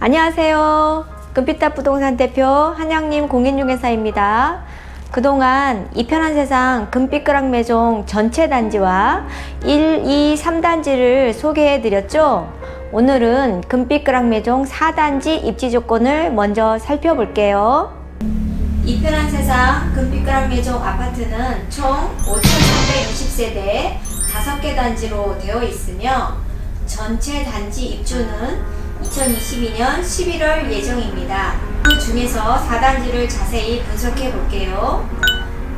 안녕하세요. 금빛탑 부동산 대표 한양님 공인중개사입니다. 그동안 이 편한 세상 금빛그랑 매종 전체 단지와 1, 2, 3단지를 소개해 드렸죠. 오늘은 금빛그랑 매종 4단지 입지 조건을 먼저 살펴볼게요. 이 편한 세상 금빛그랑 매종 아파트는 총 5,360세대 5개 단지로 되어 있으며 전체 단지 입주는 2022년 11월 예정입니다. 그 중에서 4단지를 자세히 분석해 볼게요.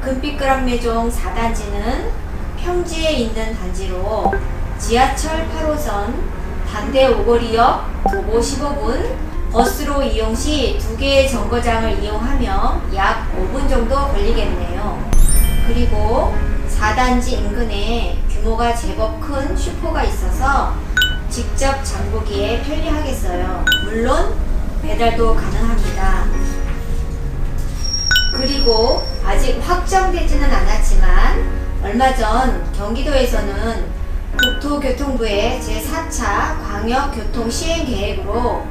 금빛그랑 매종 4단지는 평지에 있는 단지로 지하철 8호선 반대 오거리역 도보 15분 버스로 이용 시두 개의 정거장을 이용하며 약 5분 정도 걸리겠네요. 그리고 4단지 인근에 규모가 제법 큰 슈퍼가 있어서 직접 장보기에 편리하겠어요. 물론 배달도 가능합니다. 그리고 아직 확정되지는 않았지만 얼마 전 경기도에서는 국토교통부의 제4차 광역교통 시행 계획으로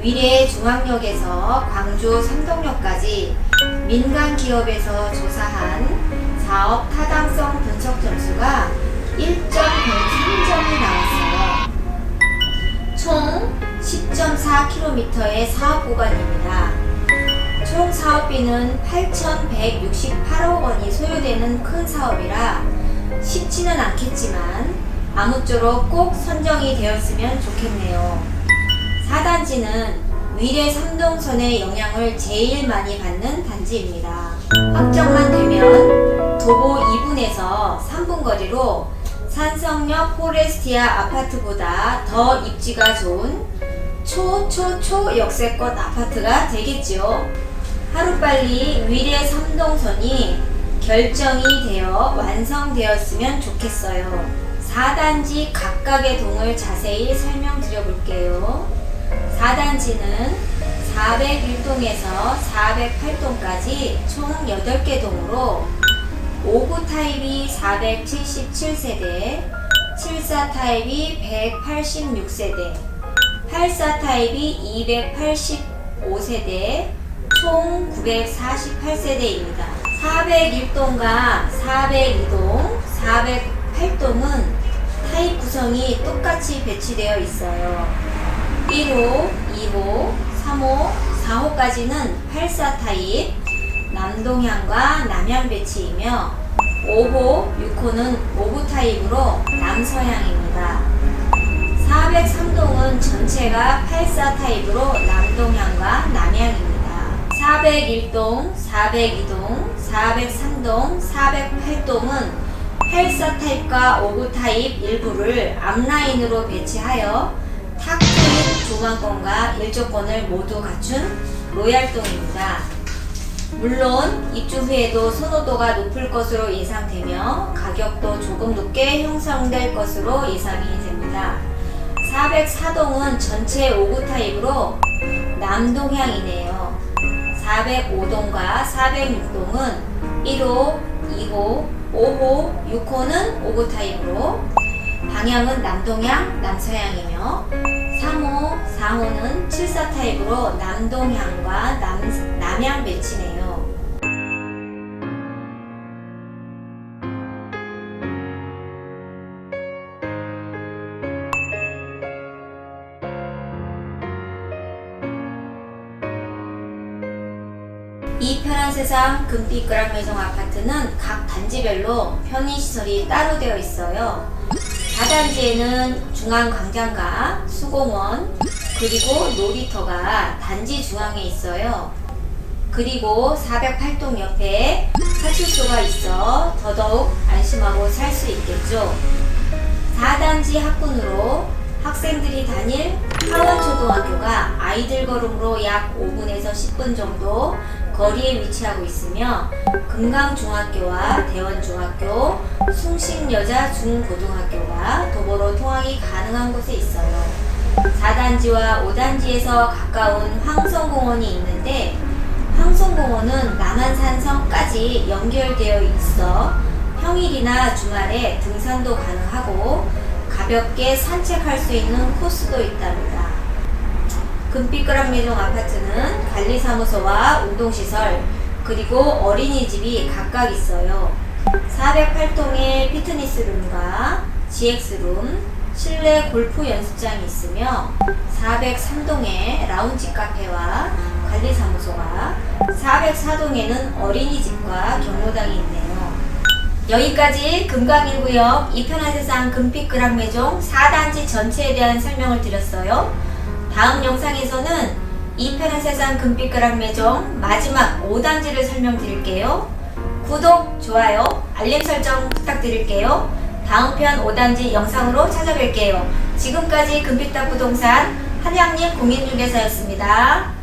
위례 중앙역에서 광주 삼동역까지 민간 기업에서 조사한 사업 타당성 분석 점수가 1.03점이 나왔어요. 총 10.4km의 사업 구간입니다. 총 사업비는 8,168억 원이 소요되는 큰 사업이라 쉽지는 않겠지만 아무쪼록 꼭 선정이 되었으면 좋겠네요. 4단지는 위례 삼동선의 영향을 제일 많이 받는 단지입니다. 확정만 되면 도보 2분에서 3분 거리로 산성역 포레스티아 아파트보다 더 입지가 좋은 초초초 역세권 아파트가 되겠지요. 하루빨리 위례 삼동선이 결정이 되어 완성되었으면 좋겠어요. 4단지 각각의 동을 자세히 설명드려 볼게요. 4단지는 401동에서 408동까지 총 8개 동으로 5구 타입이 477세대, 74 타입이 186세대, 84 타입이 285세대, 총 948세대입니다. 401동과 402동, 408동은 타입 구성이 똑같이 배치되어 있어요. 1호, 2호, 3호, 4호까지는 84 타입, 남동향과 남향 배치이며 5호, 6호는 5구 타입으로 남서향입니다. 403동은 전체가 84 타입으로 남동향과 남향입니다. 401동, 402동, 403동, 408동은 84 타입과 5구 타입 일부를 앞라인으로 배치하여 탁 트인 조망권과 일조권을 모두 갖춘 로얄동입니다. 물론 입주 후에도 선호도가 높을 것으로 예상되며 가격도 조금 높게 형성될 것으로 예상이 됩니다. 404동은 전체 5구 타입으로 남동향이네요. 405동과 406동은 1호, 2호, 5호, 6호는 5구 타입으로 방향은 남동향, 남서향이며 3호, 4호는 74 타입으로 남동향과 남, 남향 배치네요. 이 편한 세상 금빛 그랑매종 아파트는 각 단지별로 편의시설이 따로 되어 있어요. 4단지에는 중앙광장과 수공원, 그리고 놀이터가 단지 중앙에 있어요. 그리고 408동 옆에 파출소가 있어 더더욱 안심하고 살 수 있겠죠. 4단지 학군으로 학생들이 다닐 하원초등학교가 아이들 걸음으로 약 5분에서 10분 정도 거리에 위치하고 있으며 금강중학교와 대원중학교, 숭식여자 중고등학교가 도보로 통학이 가능한 곳에 있어요. 4단지와 5단지에서 가까운 황성공원이 있는데 황성공원은 남한산성까지 연결되어 있어 평일이나 주말에 등산도 가능하고 가볍게 산책할 수 있는 코스도 있답니다. 금빛그랑 매종 아파트는 관리사무소와 운동시설 그리고 어린이집이 각각 있어요. 408동의 피트니스룸과 GX룸, 실내 골프 연습장이 있으며 403동에 라운지 카페와 관리사무소와 404동에는 어린이집과 경로당이 있네요. 여기까지 금강일구역 이편한 세상 금빛그랑 매종 4단지 전체에 대한 설명을 드렸어요. 다음 영상에서는 이편한 세상 금빛 그랑 매종 마지막 5단지를 설명드릴게요. 구독, 좋아요, 알림 설정 부탁드릴게요. 다음 편 5단지 영상으로 찾아뵐게요. 지금까지 금빛탑 부동산 한양님 공인중개사였습니다.